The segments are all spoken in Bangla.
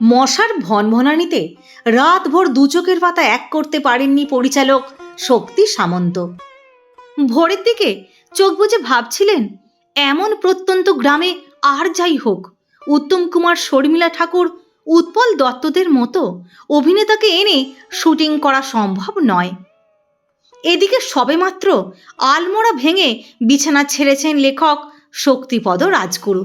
মশার ভনভনানিতে রাতভর দু চোখের পাতা এক করতে পারেননি পরিচালক শক্তি সামন্ত। ভোরের দিকে চোখ বুজে ভাবছিলেন, এমন প্রত্যন্ত গ্রামে আর যাই হোক, উত্তম কুমার শর্মিলা ঠাকুর উৎপল দত্তদের মতো অভিনেতাকে এনে শুটিং করা সম্ভব নয়। এদিকে সবেমাত্র আলমোড়া ভেঙে বিছানা ছেড়েছেন লেখক শক্তিপদ রাজগুরু।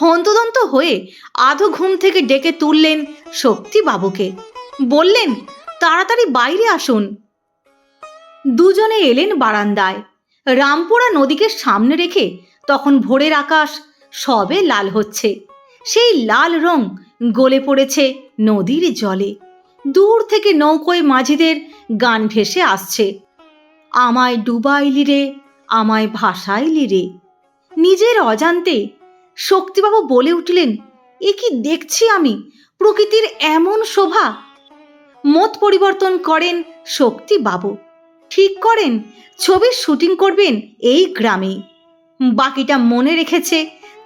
হন্তদন্ত হয়ে আধো ঘুম থেকে ডেকে তুললেন শক্তিবাবুকে বললেন, তাড়াতাড়ি বাইরে আসুন। দুজনে এলেন বারান্দায়। রামপুরা নদীকে সামনে রেখে তখন ভোরের আকাশ সবে লাল হচ্ছে। সেই লাল রং গলে পড়েছে নদীর জলে। দূর থেকে নৌকোয় মাঝিদের গান ভেসে আসছে। আমায় ডুবাইলি রে, আমায় ভাসাইলি রে। নিজের অজান্তে শক্তিবাবু বলে উঠলেন, এ কি দেখছি আমি? প্রকৃতির এমন শোভা। মত পরিবর্তন করেন শক্তিবাবু। ঠিক করেন ছবির শুটিং করবেন এই গ্রামেই বাকিটা মনে রেখেছে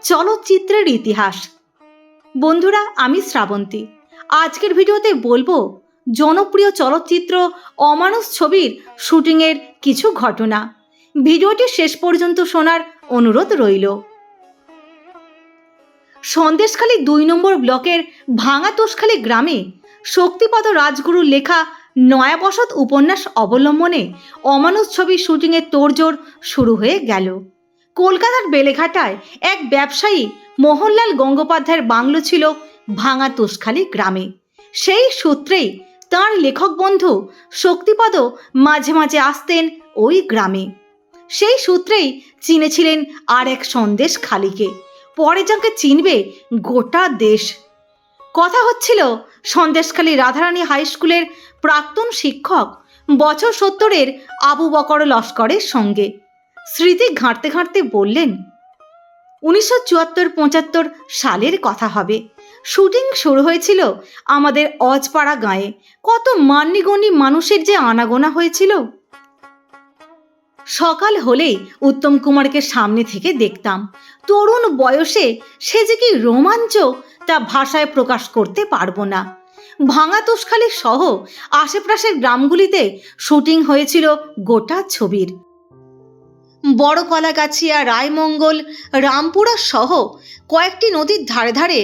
চলচ্চিত্রের ইতিহাস। বন্ধুরা, আমি শ্রাবন্তী। আজকের ভিডিওতে বলব, জনপ্রিয় চলচ্চিত্র অমানুষ ছবির শুটিংয়ের কিছু ঘটনা। ভিডিওটি শেষ পর্যন্ত শোনার অনুরোধ রইল। সন্দেশখালী দুই নম্বর ব্লকের ভাঙা তোষখালী গ্রামে শক্তিপদ রাজগুরুর লেখা নয়াবসত উপন্যাস অবলম্বনে অমানুষ ছবির শুটিংয়ের তোড়জোড় শুরু হয়ে গেল। কলকাতার বেলেঘাটায় এক ব্যবসায়ী মোহনলাল গঙ্গোপাধ্যায়ের বাংলো ছিল ভাঙা তোষখালী গ্রামে। সেই সূত্রেই তার লেখক বন্ধু শক্তিপদ মাঝে মাঝে আসতেন ওই গ্রামে। সেই সূত্রেই চিনেছিলেন আর এক সন্দেশ খালিকে। পরে যাকে চিনবে গোটা দেশ। কথা হচ্ছিল সন্দেশখালী রাধারানী হাই স্কুলের প্রাক্তন শিক্ষক বছর সত্তরের আবু বকর লস্করের সঙ্গে। স্মৃতি ঘাঁটতে ঘাঁটতে বললেন, উনিশশো চুয়াত্তর পঁচাত্তর সালের কথা হবে। শুটিং শুরু হয়েছিল আমাদের অজপাড়া গাঁয়ে। কত মান্যিগণ্যি মানুষের যে আনাগোনা হয়েছিল। সকাল হলেই উত্তম কুমারকে সামনে থেকে দেখতাম। তরুণ বয়সে সে যে কি রোমাঞ্চ তা ভাষায় প্রকাশ করতে পারব না। ভাঙা তোষখালী সহ আশেপাশের গ্রামগুলিতে শুটিং হয়েছিল গোটা ছবির। বড় কলাগাছিয়া, রায়মঙ্গল, রামপুরা সহ কয়েকটি নদীর ধারে ধারে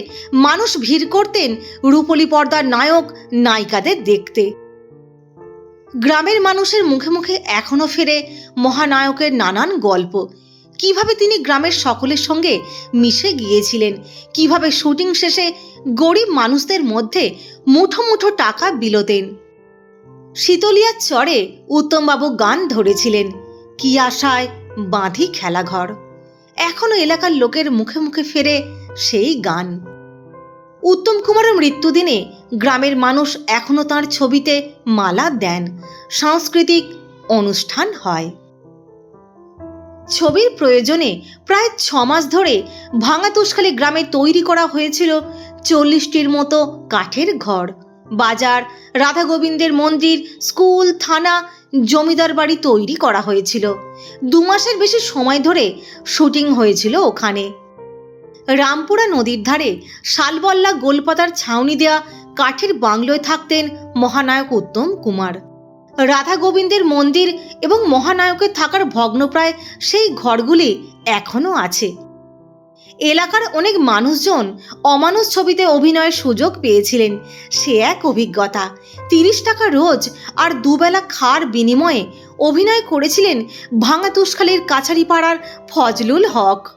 মানুষ ভিড় করতেন রূপলি পর্দার নায়ক নায়িকাদের দেখতে। গ্রামের মানুষের মুখে মুখে এখনও ফেরে মহানায়কের নানান গল্প। কীভাবে তিনি গ্রামের সকলের সঙ্গে মিশে গিয়েছিলেন? কীভাবে শুটিং শেষে গরিব মানুষদের মধ্যে মুঠো মুঠো টাকা বিলোতেন? শীতলিয়ার চরে উত্তমবাবু গান ধরেছিলেন। কি আশায় বাঁধি খেলাঘর। এখনও এলাকার লোকের মুখে মুখে ফেরে সেই গান। উত্তম কুমারের মৃত্যুদিনে গ্রামের মানুষ এখনও তার ছবিতে মালা দেন। সাংস্কৃতিক অনুষ্ঠান হয়। ছবির প্রয়োজনে প্রায় ছ মাস ধরে ভাঙা তুষখালী গ্রামে তৈরি করা হয়েছিল চল্লিশটির মতো কাঠের ঘর। বাজার রাধা গোবিন্দের মন্দির, স্কুল, থানা, জমিদার বাড়ি তৈরি করা হয়েছিল। দু মাসের বেশি সময় ধরে শুটিং হয়েছিল ওখানে। রামপুরা নদীর ধারে শালবল্লা গোলপাতার ছাউনি দেয়া কাঠের বাংলোয় থাকতেন মহানায়ক উত্তম কুমার। রাধা গোবিন্দের মন্দির এবং মহানায়কের থাকার ভগ্নপ্রায় সেই ঘরগুলি এখনও আছে। এলাকার অনেক মানুষজন অমানুষ ছবিতে অভিনয়ের সুযোগ পেয়েছিলেন। সে এক অভিজ্ঞতা। তিরিশ টাকা রোজ আর দুবেলা খার বিনিময়ে অভিনয় করেছিলেন ভাঙা তুষখালীর কাছারিপাড়ার ফজলুল হক।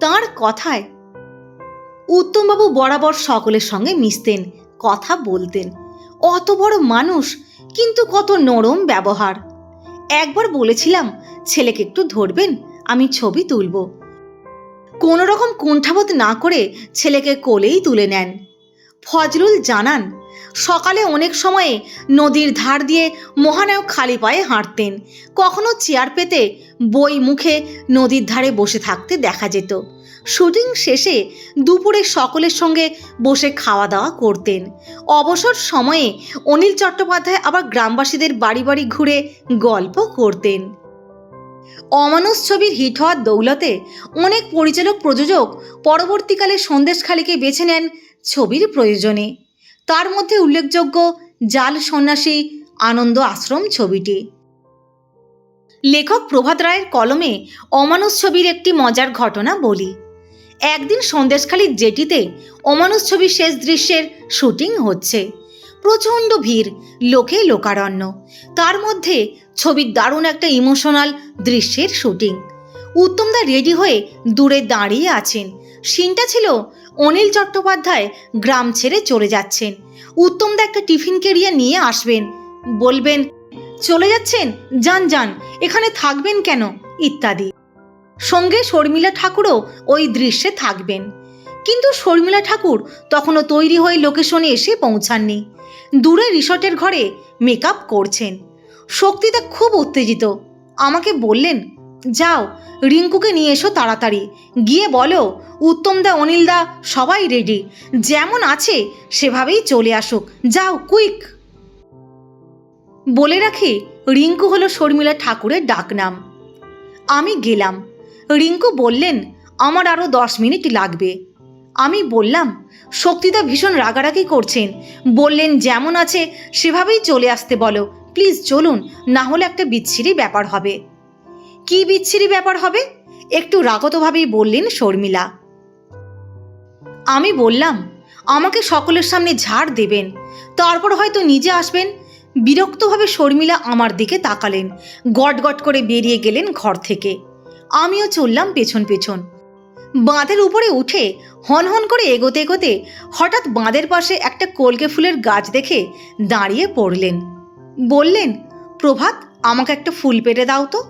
তার কথায়। উত্তমবাবু বরাবর সকলের সঙ্গে মিশতেন, কথা বলতেন। অত বড় মানুষ, কিন্তু কত নরম ব্যবহার। একবার বলেছিলাম, ছেলেকে একটু ধরবেন, আমি ছবি তুলব। কোনো রকম কুণ্ঠাবোধ না করে ছেলেকে কোলেই তুলে নেন। ফজলুল জানান সকালে অনেক সময়ে নদীর ধার দিয়ে মহানায়ক খালি পায়ে হাঁটতেন। কখনো চেয়ার পেতে বই মুখে নদীর ধারে বসে থাকতে দেখা যেত। শুটিং শেষে দুপুরে সকলের সঙ্গে বসে খাওয়া দাওয়া করতেন। অবসর সময়ে অনিল চট্টোপাধ্যায় আবার গ্রামবাসীদের বাড়ি বাড়ি ঘুরে গল্প করতেন। অমানুষ ছবির হিট হওয়ার দৌলতে অনেক পরিচালক প্রযোজক পরবর্তীকালে সন্দেশখালীকে বেছে নেন ছবির প্রয়োজনে। তার মধ্যে উল্লেখযোগ্য জাল সন্ন্যাসী আনন্দ আশ্রম ছবিটি। লেখক প্রভাত রায়ের কলমে অমানুষ ছবির একটি মজার ঘটনা বলি। একদিন সন্দেশখালীর জেটিতে অমানুষ ছবির শেষ দৃশ্যের শুটিং হচ্ছে। প্রচণ্ড ভিড়, লোকে লোকারণ্য। তার মধ্যে ছবির দারুণ একটা ইমোশনাল দৃশ্যের শুটিং। উত্তমদা রেডি হয়ে দূরে দাঁড়িয়ে আছেন। সিনটা ছিল অনিল চট্টোপাধ্যায় গ্রাম ছেড়ে চলে যাচ্ছেন। উত্তমদা একটা টিফিন কেরিয়া নিয়ে আসবেন। বলবেন, চলে যাচ্ছেন? যান যান, এখানে থাকবেন কেন? ইত্যাদি। সঙ্গে শর্মিলা ঠাকুরও ওই দৃশ্যে থাকবেন। কিন্তু শর্মিলা ঠাকুর তখনও তৈরি হয়ে লোকেশনে এসে পৌঁছাননি। দূরে রিসর্টের ঘরে মেকআপ করছেন। শক্তিদা খুব উত্তেজিত। আমাকে বললেন যাও, রিঙ্কুকে নিয়ে এসো তাড়াতাড়ি। গিয়ে বলো, উত্তমদা, অনিলদা সবাই রেডি যেমন আছে, সেভাবেই চলে আসুক। যাও কুইক বলে রাখি, রিঙ্কু হলো শর্মিলা ঠাকুরের ডাকনাম। আমি গেলাম। রিঙ্কু বললেন, আমার আরও দশ মিনিট লাগবে। আমি বললাম, শক্তিদা ভীষণ রাগারাগি করছেন। বললেন, যেমন আছে, সেভাবেই চলে আসতে বলো। প্লিজ চলুন, না হলে একটা বিচ্ছিরি ব্যাপার হবে। কি বিচ্ছিরি ব্যাপার হবে? একটু রাগতভাবেই বললেন শর্মিলা। আমি বললাম, আমাকে সকলের সামনে ঝাড় দেবেন। তারপর হয়তো নিজে আসবেন। বিরক্তভাবে শর্মিলা আমার দিকে তাকালেন। গট গট করে বেরিয়ে গেলেন ঘর থেকে। আমিও চললাম পেছন পেছন। বাঁধের উপরে উঠে হন হন করে এগোতে এগোতে হঠাৎ বাঁধের পাশে একটা কলকে ফুলের গাছ দেখে দাঁড়িয়ে পড়লেন। বললেন, প্রভাত, আমাকে একটা ফুল পেটে দাও তো।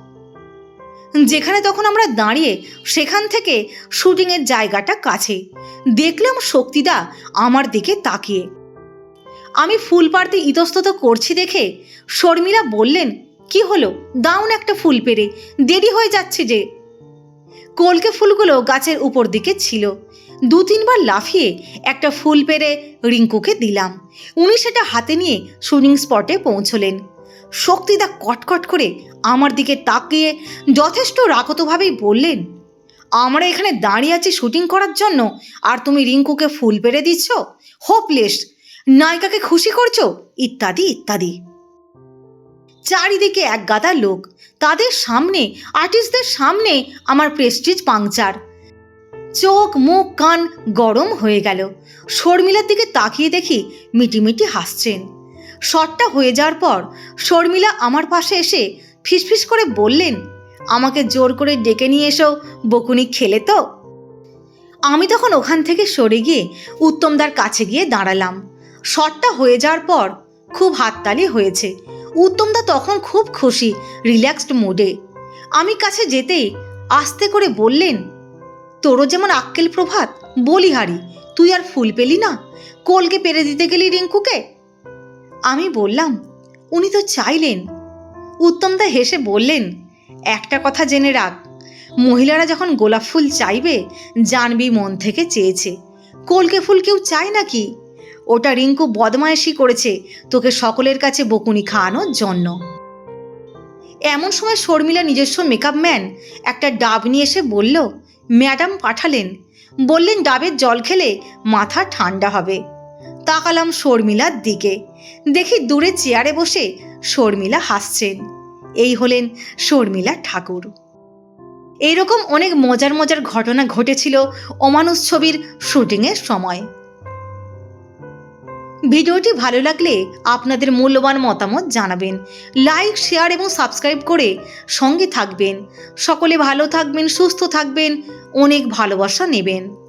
যেখানে তখন আমরা দাঁড়িয়ে সেখান থেকে শুটিংয়ের জায়গাটা কাছে। দেখলাম শক্তিদা আমার দিকে তাকিয়ে। আমি ফুল পাড়তে ইতস্তত করছি দেখে শর্মিলা বললেন, কি হলো? দাউন একটা ফুল পেরে দেরি হয়ে যাচ্ছে যে। কলকে ফুলগুলো গাছের উপর দিকে ছিল। দু তিনবার লাফিয়ে একটা ফুল পেরে রিঙ্কুকে দিলাম। উনি সেটা হাতে নিয়ে শুটিং স্পটে পৌঁছলেন। শক্তিদা কটকট করে আমার দিকে তাকিয়ে যথেষ্ট রাগতভাবেই বললেন, আমরা এখানে দাঁড়িয়ে আছি শুটিং করার জন্য, আর তুমি রিঙ্কুকে ফুল পেরে দিচ্ছ? হোপলেস। নায়িকাকে খুশি করছ? ইত্যাদি ইত্যাদি। চারিদিকে এক গাদা লোক। তাদের সামনে, আর্টিস্টদের সামনে আমার প্রেস্টিজ পাংচার। চোখ, মুখ, কান গরম হয়ে গেল। শর্মিলার দিকে তাকিয়ে দেখি মিটিমিটি হাসছেন। শটটা হয়ে যাওয়ার পর শর্মিলা আমার পাশে এসে ফিসফিস করে বললেন, আমাকে জোর করে ডেকে নিয়ে এসো, বকুনি খেলে তো। আমি তখন ওখান থেকে সরে গিয়ে উত্তমদার কাছে গিয়ে দাঁড়ালাম। শটটা হয়ে যাওয়ার পর খুব হাততালি হয়েছে। উত্তমদা তখন খুব খুশি, রিল্যাক্সড মুডে। আমি কাছে যেতেই আস্তে করে বললেন, তোরও যেমন আক্কেল প্রভাত, বলিহারি, তুই আর ফুল পেলি না? কোলকে পেরে দিতে গেলি রিঙ্কুকে? আমি বললাম, উনি তো চাইলেন। উত্তমদা হেসে বললেন, একটা কথা জেনে রাখ, মহিলারা যখন গোলাপ ফুল চাইবে, জানবি মন থেকে চেয়েছে। কলকে ফুল কেউ চায় নাকি? ওটা রিঙ্কু বদমায়েশি করেছে, তোকে সকলের কাছে বকুনি খাওয়ানোর জন্য। এমন সময় শর্মিলা নিজস্ব মেকআপ ম্যান একটা ডাব নিয়ে এসে বলল, ম্যাডাম পাঠালেন। বললেন, ডাবের জল খেলে মাথা ঠান্ডা হবে। তাকালাম শর্মিলার দিকে। দেখি দূরে চেয়ারে বসে শর্মিলা হাসছেন। এই হলেন শর্মিলা ঠাকুর। এইরকম অনেক মজার মজার ঘটনা ঘটেছিল অমানুষ ছবির শুটিংয়ের সময়। ভিডিওটি ভালো লাগলে আপনাদের মূল্যবান মতামত জানাবেন। লাইক, শেয়ার এবং সাবস্ক্রাইব করে সঙ্গে থাকবেন। সকলে ভালো থাকবেন, সুস্থ থাকবেন, অনেক ভালোবাসা নেবেন।